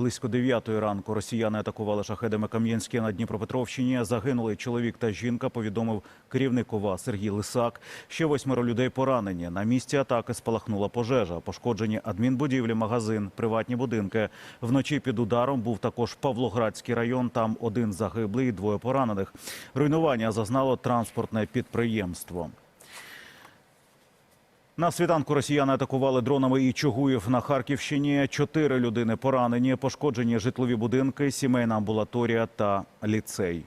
близько 9 ранку росіяни атакували шахедами Кам'янське на Дніпропетровщині. Загинули чоловік та жінка, повідомив керівник ОВА Сергій Лисак. Ще восьмеро людей поранені. На місці атаки спалахнула пожежа. Пошкоджені адмінбудівлі, магазин, приватні будинки. Вночі під ударом був також Павлоградський район. Там один загиблий і двоє поранених. Руйнування зазнало транспортне підприємство. На світанку росіяни атакували дронами і Чугуїв на Харківщині. Чотири людини поранені, пошкоджені житлові будинки, сімейна амбулаторія та ліцей.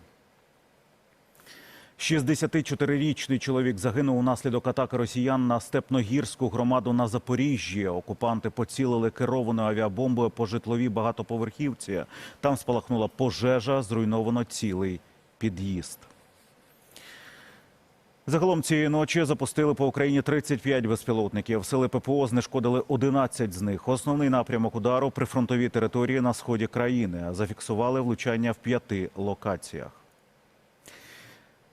64-річний чоловік загинув унаслідок атаки росіян на Степногірську громаду на Запоріжжі. Окупанти поцілили керованою авіабомбою по житловій багатоповерхівці. Там спалахнула пожежа, зруйновано цілий під'їзд. Загалом цієї ночі запустили по Україні 35 безпілотників. Сили ППО знешкодили 11 з них. Основний напрямок удару – прифронтові території на сході країни. Зафіксували влучання в п'яти локаціях.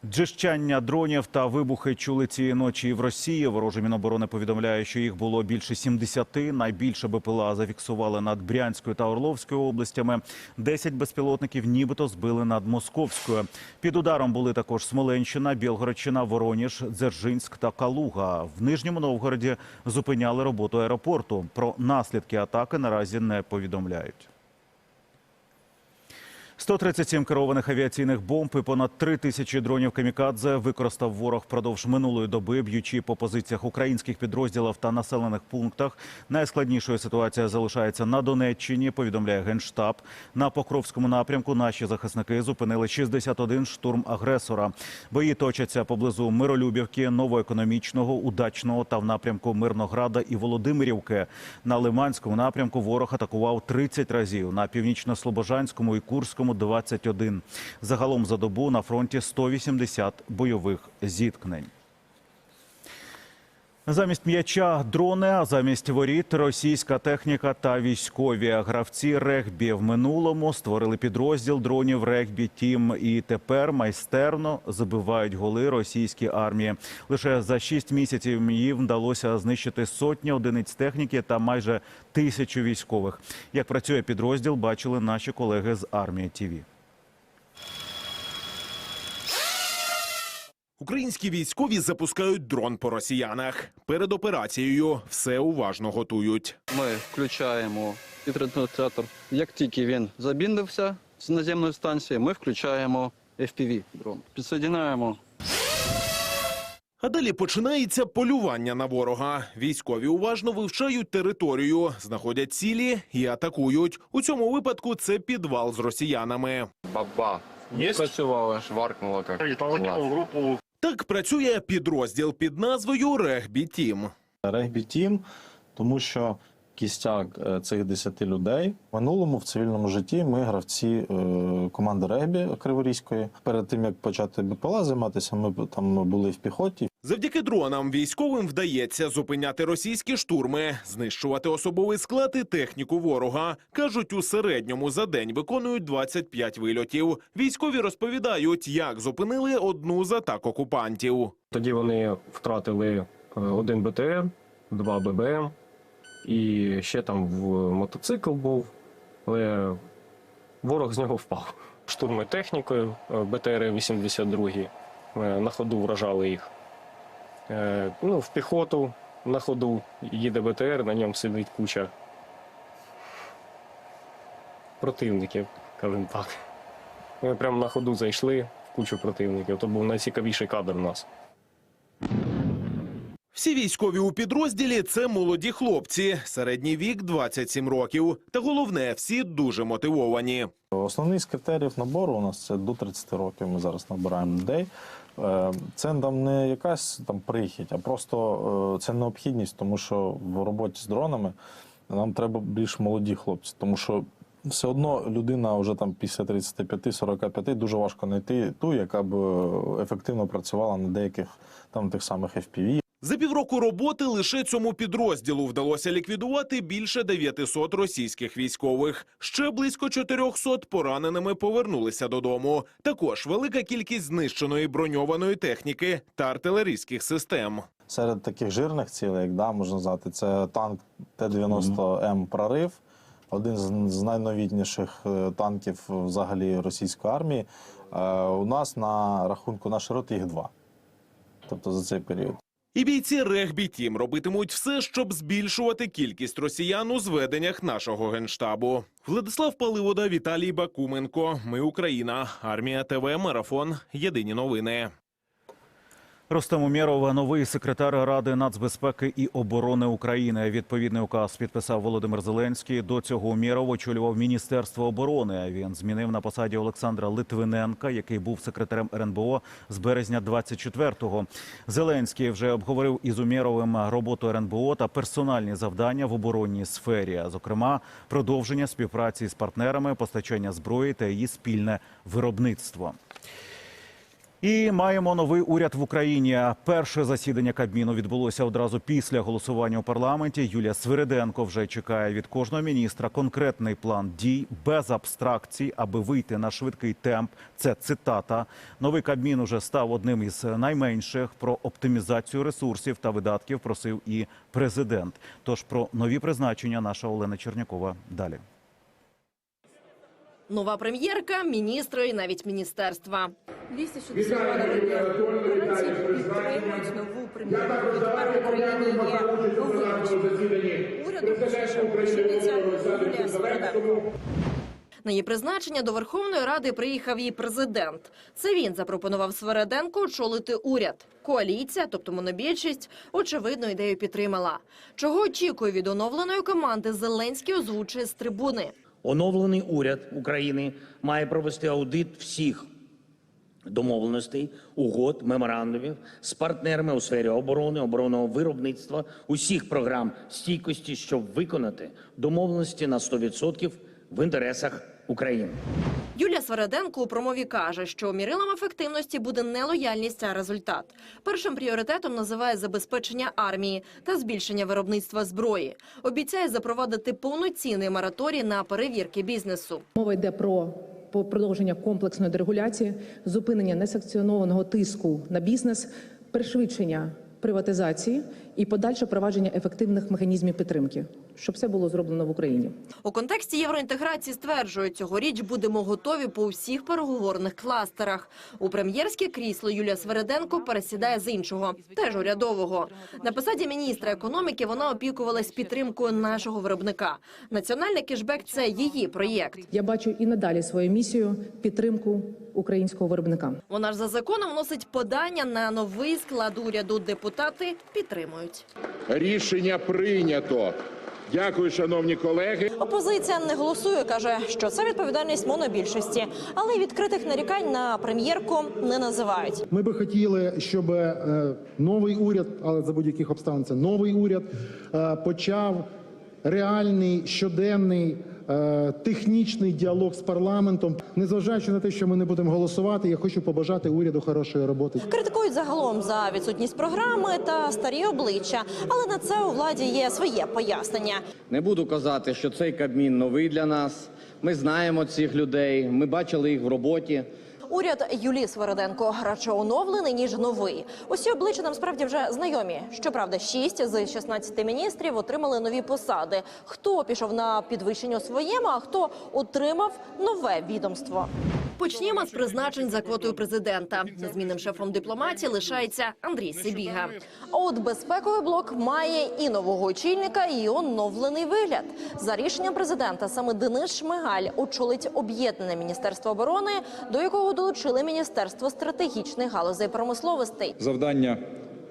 Джищання дронів та вибухи чули цієї ночі в Росії. Вороже Міноборони повідомляє, що їх було більше 70. Найбільше БПЛА зафіксували над Брянською та Орловською областями. 10 безпілотників нібито збили над Московською. Під ударом були також Смоленщина, Білгородщина, Вороніж, Дзержинськ та Калуга. В Нижньому Новгороді зупиняли роботу аеропорту. Про наслідки атаки наразі не повідомляють. 137 керованих авіаційних бомб і понад 3 тисячі дронів камікадзе використав ворог впродовж минулої доби, б'ючи по позиціях українських підрозділів та населених пунктах. Найскладнішою ситуація залишається на Донеччині. Повідомляє генштаб. На Покровському напрямку наші захисники зупинили 61 штурм агресора. Бої точаться поблизу Миролюбівки, Новоекономічного, Удачного та в напрямку Мирнограда і Володимирівки. На Лиманському напрямку ворог атакував 30 разів. На північно-слобожанському і Курському 21. Загалом за добу на фронті 180 бойових зіткнень. Замість м'яча дрони, а замість воріт російська техніка та військові гравці регбі в минулому створили підрозділ дронів регбі Тім і тепер майстерно забивають голи російській армії. Лише за шість місяців їм вдалося знищити сотні одиниць техніки та майже тисячу військових. Як працює підрозділ, бачили наші колеги з армії ТІВІ. Українські військові запускають дрон по росіянах. Перед операцією все уважно готують. Ми включаємо підретрансляторЯк тільки він забіндився з наземної станції, ми включаємо FPV дрон. Підсоединяємо А далі починається полювання на ворога. Військові уважно вивчають територію, знаходять цілі і атакують. У цьому випадку це підвал з росіянами. Баба. працювали. Шваркнуло как. И толкнул группу Так працює підрозділ під назвою Регбі Тім. регбі тім, тому що кістяк е, цих 10 людей в минулому в цивільному житті ми гравці е, команди регбі Криворізької. Перед тим як почати БПЛА займатися, ми там були в піхоті. Завдяки дронам військовим вдається зупиняти російські штурми, знищувати особовий склад і техніку ворога. кажуть, у середньому за день виконують 25 вильотів. Військові розповідають, як зупинили одну з атак окупантів. Тоді вони втратили е, один БТР, два ББМ, і ще там в мотоцикл був, але ворог з нього впав. Штурми технікою, е, БТР 82 е, на ходу вражали їх. Е, Ну, в піхоту на ходу їде БТР, на ньому сидить куча противників, скажімо так. Ми прямо на ходу зайшли в кучу противників. То був найцікавіший кадр у нас. Всі військові у підрозділі це молоді хлопці, середній вік 27 років. Та головне, всі дуже мотивовані. Основний з критеріїв набору у нас це до 30 років. Ми зараз набираємо людей. Е, Це там не якась там прихідь, а просто е, це необхідність, тому що в роботі з дронами нам треба більш молоді хлопці, тому що. Все одно людина вже там після 35-45 дуже важко знайти ту, яка б е, ефективно працювала на деяких там тих самих FPV, За півроку роботи лише цьому підрозділу вдалося ліквідувати більше 900 російських військових. Ще близько 400 пораненими повернулися додому. Також велика кількість знищеної броньованої техніки та артилерійських систем. Серед таких жирних цілей, як да, можна назвати, це танк Т-90М прорив. один з, з найновітніших е, танків взагалі російської армії. Е, у нас на рахунку нашої роти їх два. Тобто за цей період. І бійці регбі тім робитимуть все, щоб збільшувати кількість росіян у зведеннях нашого генштабу. Владислав Паливода, Віталій Бакуменко. Ми Україна. Армія ТВ. Марафон. Єдині новини. Ростем Умєров – новий секретар Ради нацбезпеки і оборони України. Відповідний указ підписав Володимир Зеленський. До цього Умєров очолював Міністерство оборони. Він змінив на посаді Олександра Литвиненка, який був секретарем РНБО з березня 24-го. Зеленський вже обговорив із Умєровим роботу РНБО та персональні завдання в оборонній сфері, зокрема продовження співпраці з партнерами, постачання зброї та її спільне виробництво. І маємо новий уряд в Україні. Перше засідання Кабміну відбулося одразу після голосування у парламенті. Юлія Свириденко вже чекає від кожного міністра конкретний план дій без абстракцій, аби вийти на швидкий темп. Це цитата. Новий Кабмін уже став одним із найменших. Про оптимізацію ресурсів та видатків просив і президент. Тож про нові призначення наша Олена Чернякова далі. Нова прем'єрка, міністри і навіть міністерства. 262 народні обранці підтримують нову є новий уряду, пише Юлія Сверденко. На її призначення до Верховної Ради приїхав її президент. Це він запропонував Свереденко очолити уряд. Коаліція, тобто монобільшість, очевидно ідею підтримала. Чого очікує від оновленої команди Зеленський озвучує з трибуни. Оновлений уряд України має провести аудит всіх домовленостей, угод, меморандумів з партнерами у сфері оборони, оборонного виробництва, усіх програм стійкості, щоб виконати домовленості на 100% в інтересах України. Юлія Свереденко у промові каже, що мірилом ефективності буде не лояльність, а результат. Першим пріоритетом називає забезпечення армії та збільшення виробництва зброї. Обіцяє запровадити повноцінний мораторій на перевірки бізнесу. Мова йде про по- продовження комплексної дерегуляції, зупинення несанкціонованого тиску на бізнес, пришвидшення приватизації і подальше провадження ефективних механізмів підтримки, щоб все було зроблено в Україні. У контексті євроінтеграції стверджують, цьогоріч будемо готові по всіх переговорних кластерах. У прем'єрське крісло Юлія Свереденко пересідає з іншого, теж урядового. На посаді міністра економіки вона опікувалась підтримкою нашого виробника. Національний кешбек – це її проєкт. Я бачу і надалі свою місію підтримку українського виробника. Вона ж за законом вносить подання на новий склад уряду. Депутати підтримують. Рішення прийнято. Дякую, шановні колеги. Опозиція не голосує, каже, що це відповідальність монобільшості, але й відкритих нарікань на прем'єрку не називають. Ми би хотіли, щоб е, новий уряд, але за будь-яких обставин це новий уряд, е, почав реальний щоденний технічний діалог з парламентом. Незважаючи на те, що ми не будемо голосувати, я хочу побажати уряду хорошої роботи. Критикують загалом за відсутність програми та старі обличчя, але на це у владі є своє пояснення. Не буду казати, що цей Кабмін новий для нас. Ми знаємо цих людей, ми бачили їх в роботі. Уряд Юлії Свериденко радше оновлений ніж новий. Усі обличчя нам справді вже знайомі. Щоправда, шість з 16 міністрів отримали нові посади. Хто пішов на підвищення своєму, а хто отримав нове відомство. Почнімо з призначень за квотою президента. Незмінним шефом дипломатії лишається Андрій Сибіга. А от безпековий блок має і нового очільника, і оновлений вигляд. За рішенням президента саме Денис Шмигаль очолить об'єднане міністерство оборони, до якого долучили міністерство стратегічних галузей промисловостей. Завдання,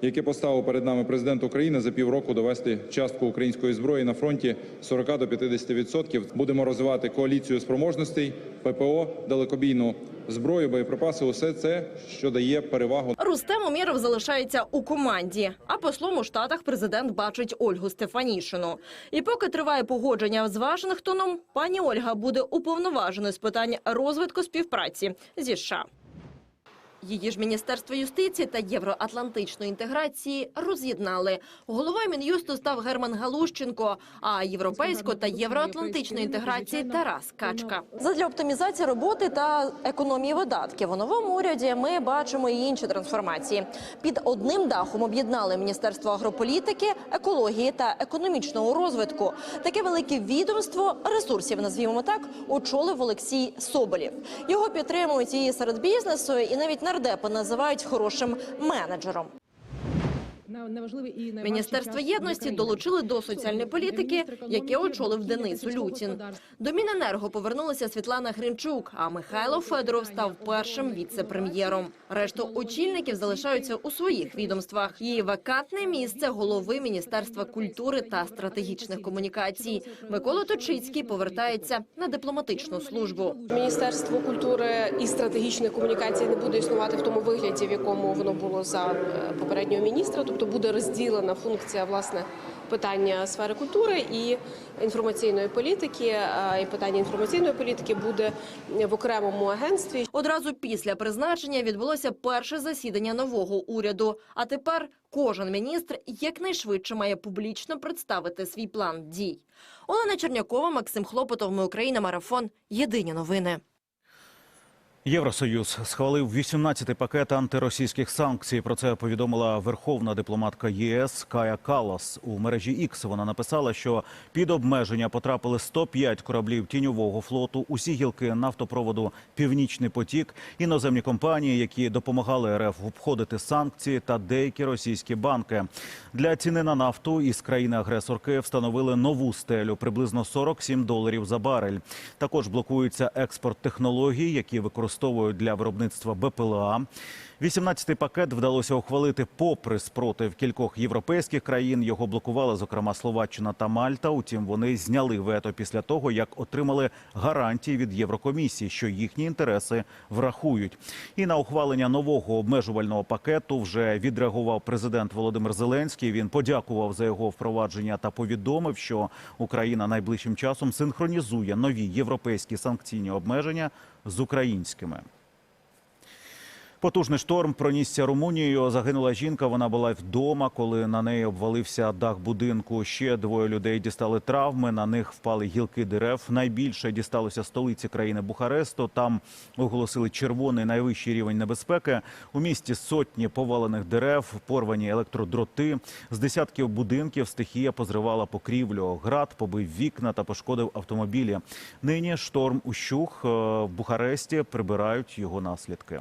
яке поставив перед нами президент України за півроку довести частку української зброї на фронті з 40 до 50%. Будемо розвивати коаліцію спроможностей, ППО, далекобійну зброю, боєприпаси усе це, що дає перевагу Рустем Умєров залишається у команді, а послом у штатах президент бачить Ольгу Стефанішину. І поки триває погодження з Вашингтоном, пані Ольга буде уповноваженою з питань розвитку співпраці зі США. Її ж Міністерство юстиції та євроатлантичної інтеграції роз'єднали. Головою Мін'юсту став Герман Галущенко, а європейсько та євроатлантичної інтеграції Тарас Качка. Задля оптимізації роботи та економії видатків у новому уряді ми бачимо і інші трансформації. Під одним дахом об'єднали Міністерство агрополітики, екології та економічного розвитку. Таке велике відомство ресурсів, назвімо так, очолив Олексій Соболєв. Його підтримують і серед бізнесу, і навіть нардепи називають хорошим менеджером. Міністерство єдності долучили до соціальної політики, яке очолив Денис Улютін. До Міненерго повернулася Світлана Гринчук, а Михайло Федоров став першим віце-прем'єром. Решту очільників залишаються у своїх відомствах. Її вакантне місце голови Міністерства культури та стратегічних комунікацій. Микола Точицький повертається на дипломатичну службу. Міністерство культури і стратегічної комунікації не буде існувати в тому вигляді, в якому воно було за е, попереднього міністра. Тобто буде розділена функція власне питання сфери культури і інформаційної політики. І питання інформаційної політики буде в окремому агентстві. Одразу після призначення відбулося перше засідання нового уряду. А тепер кожен міністр якнайшвидше має публічно представити свій план дій. Олена Чернякова, Максим Хлопотов. Ми Україна. Марафон. Єдині новини. Євросоюз схвалив 18-й пакет антиросійських санкцій. Про це повідомила верховна дипломатка ЄС Кая Калас. У мережі X вона написала, що під обмеження потрапили 105 кораблів тіньового флоту, усі гілки нафтопроводу Північний потік, іноземні компанії, які допомагали РФ обходити санкції, та деякі російські банки. Для ціни на нафту із країни-агресорки встановили нову стелю приблизно 47 доларів за барель. Також блокується експорт технологій, які використовують для виробництва БПЛА. 18-й пакет вдалося ухвалити попри спротив кількох європейських країн. Його блокували, зокрема, Словаччина та Мальта. Утім, вони зняли вето після того, як отримали гарантії від Єврокомісії, що їхні інтереси врахують. І на ухвалення нового обмежувального пакету вже відреагував президент Володимир Зеленський. Він подякував за його впровадження та повідомив, що Україна найближчим часом синхронізує нові європейські санкційні обмеження з українськими. Потужний шторм пронісся Румунією. Загинула жінка. Вона була вдома, коли на неї обвалився дах будинку. Ще двоє людей дістали травми. На них впали гілки дерев. Найбільше дісталося столиці країни Бухаресту. Там оголосили червоний найвищий рівень небезпеки. У місті сотні повалених дерев, порвані електродроти. З десятків будинків стихія позривала покрівлю. Град побив вікна та пошкодив автомобілі. Нині шторм ущух Е, в Бухаресті прибирають його наслідки.